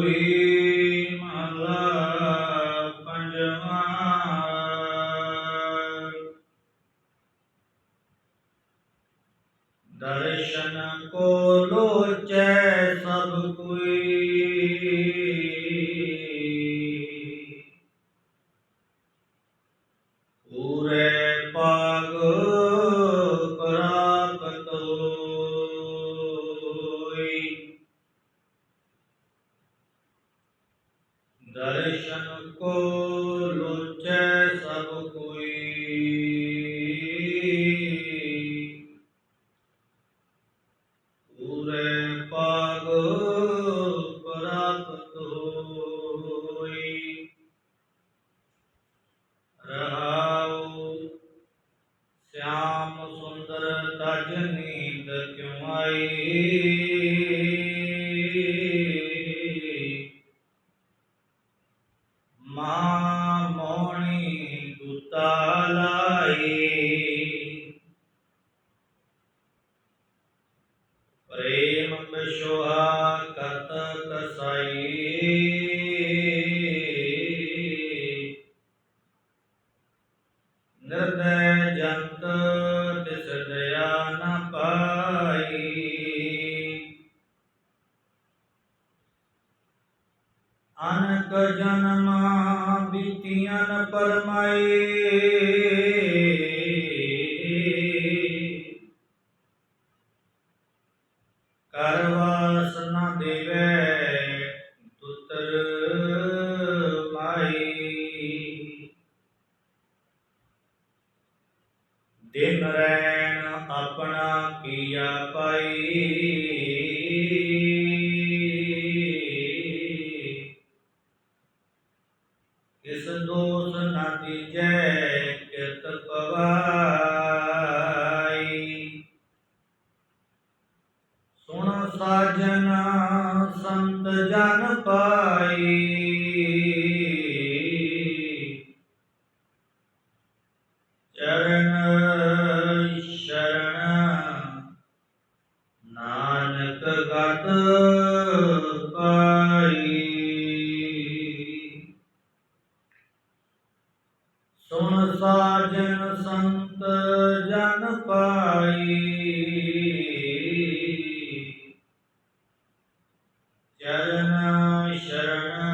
ਹੋਈ ਮਹਲਾ ਪੰਜਵਾਂ ਦਰਸ਼ਨ ਕੋ ਲੋਚੈ ਸਭ ਕੋਈ ਪੂਰੇ ਜਨ ਕੋ ਲੋਚੈ ਸਭ ਕੋਈ। ਪੂਰੇ ਪਾਗ ਪ੍ਰਾਪਤ ਹੋਈ। ਰਹਾਉ ਸ਼ਾਮ ਮਾਂ ਮੋਣੀ ਗੁਤਾ ਲਾਏ। ਪ੍ਰੇਮ ਬਿਸ਼ੋਹਾ ਕਤ ਕਸਾਈ। ਨਿਰਦੈ ਜੰਤ ਅਨਕ ਜਨਮਾਂ ਬੀਤੀਆਂ ਨ ਪਰਮਾਈ ਕਰ ਵਾਸ ਨ ਦੇਵੈ ਤੁਤਰ ਮਾਈ ਦਿਨ ਰੈਣ ਆਪਣਾ ਕੀਆ ਪਾਈ ਕਿਸ ਦੋਸ ਨਾ ਦੀਜੈ ਕਿਰਤ ਪਵਾਈ। ਸੁਣ ਸਾਜਨ ਸੰਤ ਜਨ ਪਾਈ। ਚਰਨ ਸ਼ਰਨ ਨਾਨਕ ਗਤ ਜਨ ਪਾਈ। ਚਰਨ ਸ਼ਰਨ